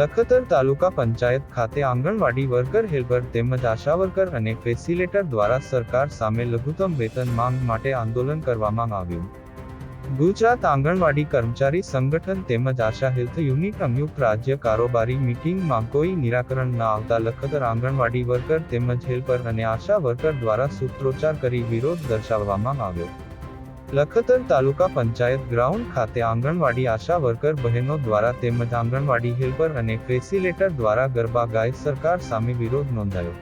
લખતર તાલુકા પંચાયત ખાતે આંગણવાડી worker helper તેમજ આશા worker અને ફેસિલેટર દ્વારા સરકાર સામે લઘુત્તમ વેતન માંગ માટે આંદોલન કરવામાં આવ્યું. ગુજરાત આંગણવાડી કર્મચારી સંગઠન તેમજ આશા હેલ્થ યુનિટ સંયુક્ત રાજ્ય કારોબારી મીટિંગમાં કોઈ નિરાકરણ ન આવતા લખતર આંગણવાડી વર્કર તેમજ હેલ્પર અને આશા વર્કર દ્વારા સૂત્રોચ્ચાર કરી વિરોધ દર્શાવવામાં આવ્યો. લખતર તાલુકા પંચાયત ગ્રાઉન્ડ ખાતે આંગણવાડી આશા વર્કર બહેનો દ્વારા તેમજ આંગણવાડી હેલ્પર અને ફેસિલેટર દ્વારા ગરબા ગાય સરકાર સામે વિરોધ નોંધાયો.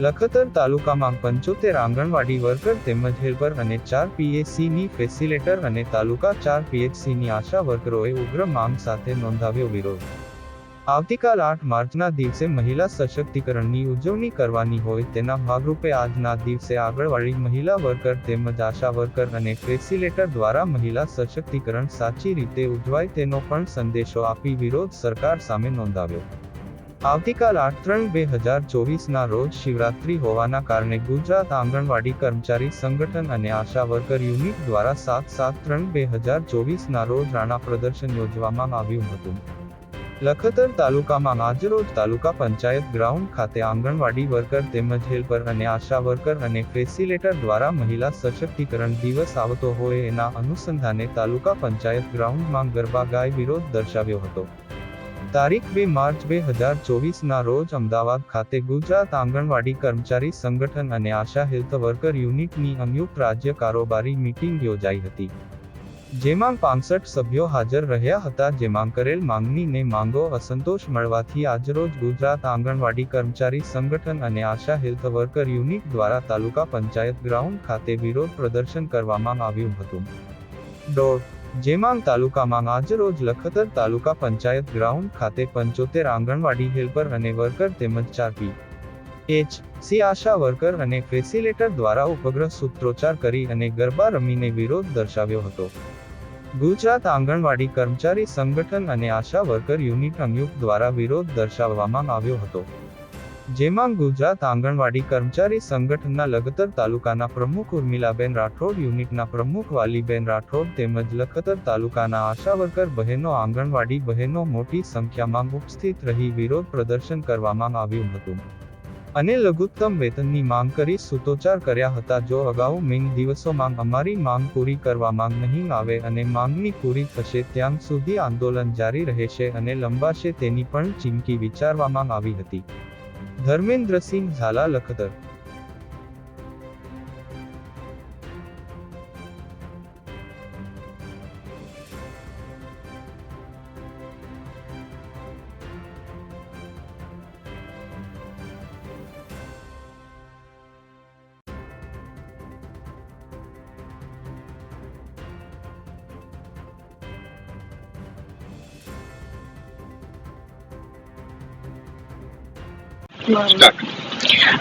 લખતર તાલુકામાં પંચોતેર આંગણવાડી વર્કર તેમજ હેલ્પર અને ચાર પીએસસીની ફેસિલેટર અને તાલુકા ચાર પીએચસીની આશા વર્કરોએ ઉગ્ર માંગ સાથે નોંધાવ્યો વિરોધ. આવતીકાલ આઠ માર્ચના દિવસે મહિલા સશક્તિકરણની ઉજવણી કરવાની હોય તેના ભાગરૂપે આજના દિવસે આગળવાળી મહિલા વર્કર તેમજ આશા વર્કર અને ફેસિલેટર દ્વારા મહિલા સશક્તિકરણ સાચી રીતે ઉજવાય તેનો પણ સંદેશો આપી વિરોધ સરકાર સામે નોંધાવ્યો. આવતીકાલ આઠ ત્રણ બે હજાર ચોવીસના રોજ શિવરાત્રી હોવાના કારણે ગુજરાત આંગણવાડી કર્મચારી સંગઠન અને આશા વર્કર યુનિટ દ્વારા સાત સાત ત્રણ બે હજાર ચોવીસના રોજ રાણા પ્રદર્શન યોજવામાં આવ્યું હતું. લખતર તાલુકામાં આજરોજ તાલુકા પંચાયત ગ્રાઉન્ડ ખાતે આંગણવાડી વર્કર તેમજ હેલ્પર અને આશા વર્કર અને ફેસિલેટર દ્વારા મહિલા સશક્તિકરણ દિવસ આવતો હોય એના અનુસંધાને તાલુકા પંચાયત ગ્રાઉન્ડમાં ગરબા ગાય વિરોધ દર્શાવ્યો હતો. તારીખ બે માર્ચ બે હજાર ચોવીસના રોજ અમદાવાદ ખાતે ગુજરાત આંગણવાડી કર્મચારી સંગઠન અને આશા હેલ્થ વર્કર યુનિટની સંયુક્ત રાજ્ય કારોબારી મીટિંગ યોજાઈ હતી. જેમાં પાંસઠ સભ્યો હાજર રહ્યા હતા, જેમાં કરેલ માંગણીને માંગો અસંતોષ મળવાથી આજરોજ ગુજરાત આંગણવાડી કર્મચારી સંગઠન અને આશા હેલ્થ વર્કર યુનિટ દ્વારા તાલુકા પંચાયત ગ્રાઉન્ડ ખાતે વિરોધ પ્રદર્શન કરવામાં આવ્યું હતું. દોઢ, જેમાં તાલુકામાં આજરોજ લખતર તાલુકા પંચાયત ગ્રાઉન્ડ ખાતે પંચોતેર આંગણવાડી હેલ્પર અને વર્કર તેમજ ચાર P. H. C ASHA worker અને ફેસિલેટર દ્વારા ઉપગ્રહ સૂત્રોચ્ચાર કરી અને ગરબા રમીને વિરોધ દર્શાવ્યો હતો. ગુજરાત આંગણવાડી કર્મચારી સંગઠન અને આશા વર્કર યુનિટ સંયુક્ત દ્વારા વિરોધ દર્શાવવામાં આવ્યો હતો. જેમાં ગુજરાત આંગણવાડી કર્મચારી સંગઠનના લખતર તાલુકાના પ્રમુખ ઉર્મિલાબેન રાઠોડ, યુનિટના પ્રમુખ વાલીબેન રાઠોડ તેમજ લખતર તાલુકાના આશા વર્કર બહેનો, આંગણવાડી બહેનો મોટી સંખ્યામાં ઉપસ્થિત રહી વિરોધ પ્રદર્શન કરવામાં આવ્યું હતું. અને લઘુત્તમ વેતનની માંગ કરી સૂતોચાર કર્યા હતા. જો અગાઉ મીન દિવસોમાં અમારી માંગ પૂરી કરવા માંગ નહીં આવે અને માંગણી પૂરી થશે, ત્યાં સુધી આંદોલન જારી રહેશે અને લંબાશે તેની પણ ચીમકી વિચારવામાં આવી હતી. ધર્મેન્દ્રસિંહ ઝાલા લખતર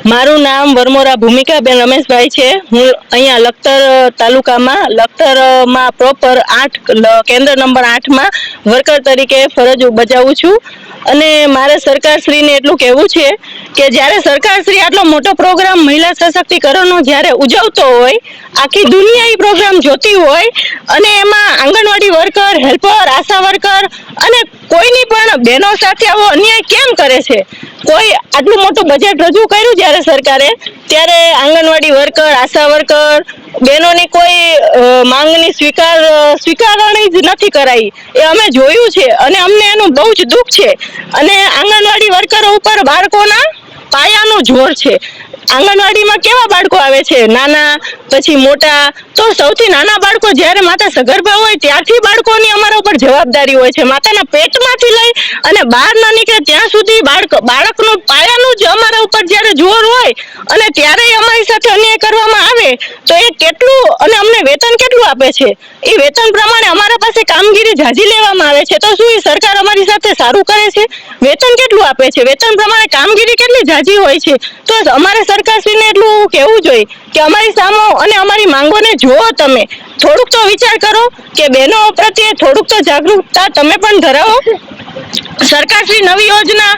મારું નામ વરમોરા ભૂમિકાબેન રમેશભાઈ છે. હું અહીંયા લખતર તાલુકામાં લખતરમાં પ્રોપર આઠ કેન્દ્ર નંબર આઠમાં વર્કર તરીકે ફરજ બજાવું છું. અને મારે સરકારશ્રીને એટલું કહેવું છે કે જ્યારે સરકારશ્રી આટલો મોટો પ્રોગ્રામ મહિલા સશક્તિકરણનો જ્યારે ઉજવતો હોય, આખી દુનિયા એ પ્રોગ્રામ જોતી હોય, અને એમાં anganwadi worker helper ASHA worker અને કોઈની પણ બહેનો સાથે આવો અન્યાય કેમ કરે છે? કોઈ આટલું મોટું બજેટ રજૂ કર્યું જ્યારે સરકારે? ત્યારે આંગણવાડી વર્કર આશા વર્કર બહેનોની કોઈ માંગની સ્વીકાર સ્વીકારણી જ નથી કરાઈ. એ અમે જોયું છે અને અમને એનું બહુ જ દુઃખ છે. અને આંગણવાડી વર્કરો ઉપર બાળકોના પાયાનું જોર છે. આંગણવાડીમાં કેવા બાળકો આવે છે? નાના, પછી મોટા. તો સૌથી નાના બાળકો જ્યારે માતા સગર્ભા હોય ત્યારથી બાળકોની અમારા ઉપર જવાબદારી હોય છે. માતાના પેટમાંથી લઈ અને બહાર ના નીકળે ત્યાં સુધી બાળક, બાળકનું પાયાનું જ અમારા ઉપર જ્યારે જોર હોય અને ત્યારે અમારી સાથે અન્યાય કરવામાં આવે, તો એ કેટલું અને અમને વેતન કેટલું આપે છે? એ વેતન પ્રમાણે અમારા પાસે કામગીરી જાજી લેવામાં આવે છે. તો શું એ સરકાર અમારી સાથે સારું કરે છે? વેતન કેટલું આપે છે? વેતન પ્રમાણે કામગીરી કેટલી જાજી હોય છે? તો અમારે સરકારશ્રીને એટલું કહેવું જોઈએ કે અમારી સામો અને અમારી માંગોને જુઓ તમે. થોડુંક તો વિચાર કરો કે બહેનો પ્રત્યે થોડુંક તો જાગૃતતા તમે પણ ધરાવો. સરકારશ્રી નવી યોજના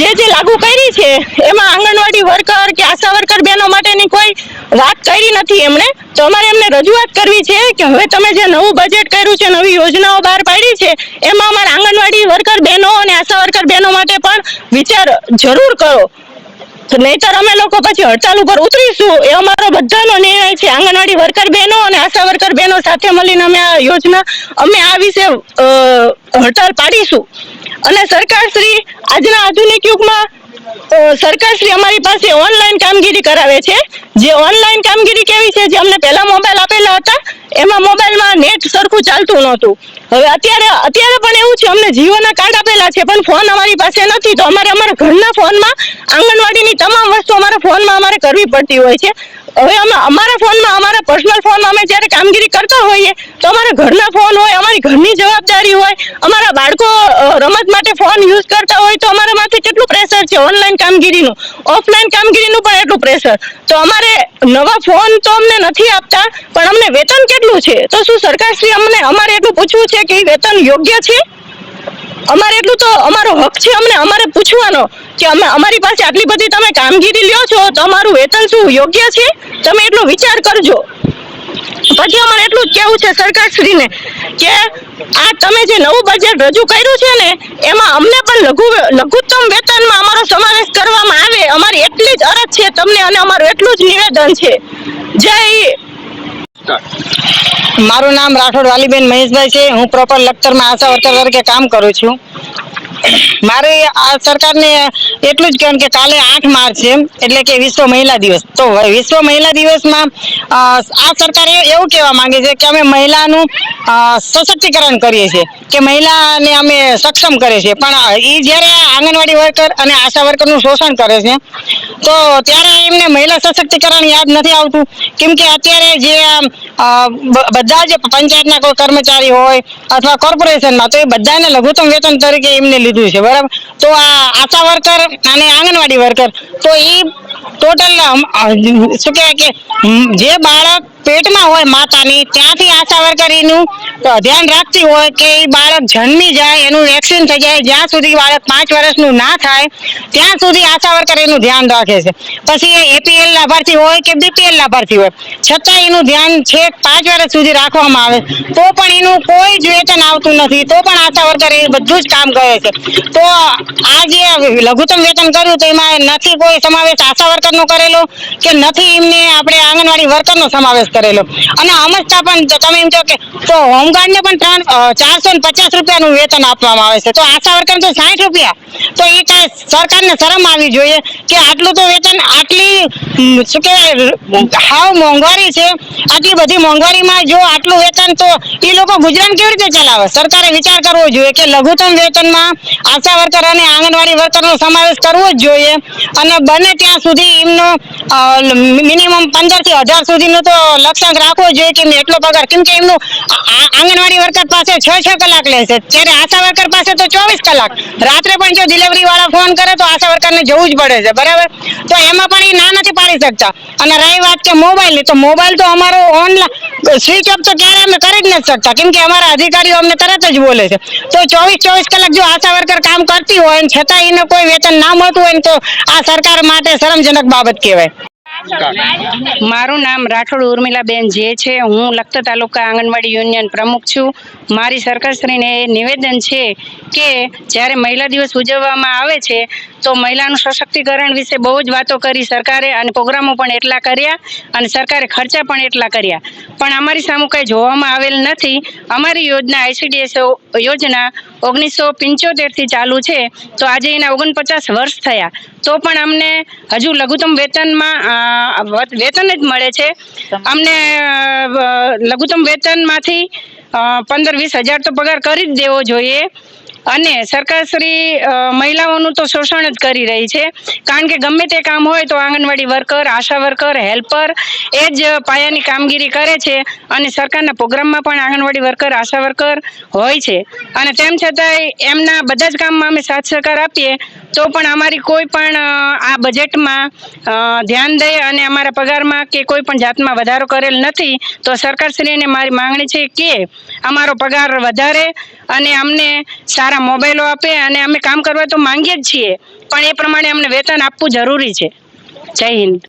જે જે લાગુ કરી છે, એમાં આંગણવાડી વર્કર કે આશા વર્કર બહેનો માટેની કોઈ વાત કરી નથી એમણે. તો અમારે એમને રજૂઆત કરવી છે કે હવે તમે જે નવું બજેટ કર્યું છે, નવી યોજનાઓ બહાર પાડી છે, એમાં અમારા આંગણવાડી વર્કર બહેનો અને આશા વર્કર બહેનો માટે પણ વિચાર જરૂર કરો. નહીતર અમે લોકો પછી હડતાલ ઉપર ઉતરીશું. એ અમારો બધાનો નિર્ણય છે. આંગણવાડી વર્કર બહેનો અને આશા વર્કર બહેનો સાથે મળીને અમે આ યોજના, અમે આ વિશે હડતાલ પાડીશું. અને સરકારશ્રી આજના આધુનિક યુગમાં સરકારશ્રી અમારી પાસે ઓનલાઈન કામગીરી કરાવે છે. જે ઓનલાઈન કામગીરી કેવી છે? જે અમને પહેલા મોબાઈલ આપેલા હતા, એમાં મોબાઈલમાં નેટ સરખું ચાલતું નહોતું. હવે અત્યારે અત્યારે પણ એવું છે, અમને જીઓના કાર્ડ આપેલા છે, પણ ફોન અમારી પાસે નથી. તો અમારે અમારા ઘરના ફોનમાં આંગણવાડીની તમામ અમારા ફોનમાં અમારે કરવી પડતી હોય છે. હવે અમે અમારા ફોનમાં, અમારા પર્સનલ ફોનમાં અમે જ્યારે કામગીરી કરતા હોઈએ, તો અમારા ઘરના ફોન હોય, અમારી ઘરની જવાબદારી હોય, અમારા બાળકો રમત માટે ફોન યુઝ કરતા હોય, તો અમારા માથે કેટલું પ્રેશર છે ઓનલાઈન કામગીરીનું? ઓફલાઈન કામગીરીનું પણ એટલું પ્રેશર. તો અમારે નવા ફોન તો અમને નથી આપતા, પણ અમને વેતન કેટલું છે? તો શું સરકારશ્રી અમને, અમારે એટલું પૂછવું છે કે એ વેતન યોગ્ય છે? અમારે એટલું તો અમારો હક છે અમને, અમારે પૂછવાનો કે અમે અમારી પાસે આટલી બધી તમે કામગીરી લ્યો છો, તો અમારું વેતન શું યોગ્ય છે? તમે એટલો વિચાર કરજો. પછી અમારે એટલું જ કેવું છે સરકારશ્રીને કે આ તમે જે નવું બજેટ રજૂ કર્યું છે ને, એમાં અમને પણ લઘુ લઘુત્તમ વેતનમાં અમારો સમાવેશ કરવામાં આવે. અમારી એટલી જ અરજ છે તમને અને અમારું એટલું જ નિવેદન છે. જય મારું નામ રાઠોડ વાલીબેન મહેશભાઈ છે. હું પ્રોપર લખતરમાં આશા વર્કર તરીકે કામ કરું છું. મારે આ સરકારને એટલું જ કહેવાનું કે કાલે આઠ માર્ચ છે એટલે કે વિશ્વ મહિલા દિવસ. તો વિશ્વ મહિલા દિવસમાં આ સરકાર એવું કહેવા માંગે છે કે અમે મહિલાનું સશક્તિકરણ કરીએ છીએ, કે મહિલાને અમે સક્ષમ કરે છે પણ એ જ્યારે આંગણવાડી વર્કર અને આશા વર્કરનું શોષણ કરે છે, તો ત્યારે એમને મહિલા સશક્તિકરણ યાદ નથી આવતું? કેમ કે અત્યારે જે બધા જ પંચાયતના કોઈ કર્મચારી હોય અથવા કોર્પોરેશનમાં, તો એ બધાને લઘુત્તમ વેતન તરીકે એમને લીધું છે, બરાબર? તો આ આશા વર્કર અને આંગણવાડી વર્કર, તો એ ટોટલ શું કહેવાય કે જે બાળક પેટમાં હોય માતાની, ત્યાંથી આશા વર્કર એનું ધ્યાન રાખતી હોય કે એ બાળક જન્મી જાય, એનું વેક્સિન થઈ જાય, જ્યાં સુધી બાળક પાંચ વર્ષનું ના થાય, ત્યાં સુધી આશા વર્કર એનું ધ્યાન રાખે છે. પછી એ એપીએલ લાભાર્થી હોય કે બીપીએલ લાભાર્થી હોય છતાં એનું ધ્યાન છેક પાંચ વર્ષ સુધી રાખવામાં આવે, તો પણ એનું કોઈ જ વેતન આવતું નથી, તો પણ આશા વર્કર એ બધું જ કામ કરે છે. તો આ જે લઘુત્તમ વેતન કર્યું તો એમાં નથી કોઈ સમાવેશ આશા વર્કરનો કરેલું કે નથી, એમને આપણે આંગણવાડી વર્કરનો સમાવેશ કરેલો. અને હમસ્તા પણ તમે એમ કહો કે, તો હોમગાર્ડને પણ ત્રણ ચારસો ને પચાસ રૂપિયાનું વેતન આપવામાં આવે છે. તો આશા વર્કર તો સાઠ રૂપિયા. તો એ કાંઈ સરકારને શરમ આવી જોઈએ કે આટલું તો વેતન, આટલી શું કહેવાય, હાવ મોંઘવારી છે. આટલી બધી મોંઘવારીમાં જો આટલું વેતન, તો એ લોકો ગુજરાન કેવી રીતે ચલાવે? સરકારે વિચાર કરવો જોઈએ કે લઘુત્તમ વેતનમાં આશા વર્કર અને આંગણવાડી વર્કરનો સમાવેશ કરવો જ જોઈએ. અને બને ત્યાં સુધી એમનો મિનિમમ પંદરથી હજાર સુધીનો તો લક્ષ્યાંક રાખવો જોઈએ કે એમને એટલો પગાર. કેમ કે એમનું આંગણવાડી વર્કર પાસે છ છ કલાક લે છે. ત્યારે આશા વર્કર પાસે તો ચોવીસ કલાક. રાત્રે પણ જો ડિલિવરી વાળા ફોન કરે તો આશા વર્કરને જવું જ પડે છે. બરાબર? તો એમાં પણ એ ના નથી પાડી શકતા. અને રહી વાત કે મોબાઈલની, તો મોબાઈલ તો અમારો ઓનલાઈન સ્વિચ ઓફ તો ક્યારે અમે કરી જ નથી શકતા. કેમ કે અમારા અધિકારીઓ અમને તરત જ બોલે છે. તો ચોવીસ ચોવીસ કલાક જો આશા વર્કર કામ કરતી હોય છતાં એને કોઈ વેતન ના મળતું હોય તો આ સરકાર માટે શરમજનક બાબત કહેવાય. મારું નામ રાઠોડ ઉર્મિલાબેન જે છે. હું લખતર તાલુકા આંગણવાડી યુનિયન પ્રમુખ છું. મારી સરકારશ્રીને એ નિવેદન છે કે જ્યારે મહિલા દિવસ ઉજવવામાં આવે છે, તો મહિલાનું સશક્તિકરણ વિશે બહુ જ વાતો કરી સરકારે અને પ્રોગ્રામો પણ એટલા કર્યા અને સરકારે ખર્ચા પણ એટલા કર્યા. પણ અમારી સામું કંઈ જોવામાં આવેલ નથી. અમારી યોજના આઈસીડીએસ યોજના ઓગણીસો પંચોતેરથી ચાલુ છે. તો આજે એના ઓગણપચાસ વર્ષ થયા. તો પણ અમને હજુ લઘુત્તમ વેતનમાં વેતન જ મળે છે. અમને લઘુત્તમ વેતનમાંથી પંદર વીસ હજાર તો પગાર કરી જ દેવો જોઈએ. અને સરકારશ્રી મહિલાઓનું તો શોષણ જ કરી રહી છે. કારણ કે ગમે તે કામ હોય તો anganwadi worker, ASHA worker, helper એ જ પાયાની કામગીરી કરે છે અને સરકારના પ્રોગ્રામમાં પણ આંગણવાડી વર્કર, આશા વર્કર હોય છે. અને તેમ છતાંય એમના બધા જ કામમાં અમે સાથ સહકાર આપીએ તો પણ અમારી કોઈ પણ આ બજેટમાં ધ્યાન દે અને અમારા પગારમાં કે કોઈ પણ જાતમાં વધારો કરેલ નથી તો સરકારશ્રીને મારી માંગણી છે કે અમારો પગાર વધારે અને અમને સારા મોબાઈલો આપે અને અમે કામ કરવા તો માંગીએ જ છીએ. પણ એ પ્રમાણે અમને વેતન આપવું જરૂરી છે. જય હિન્દ.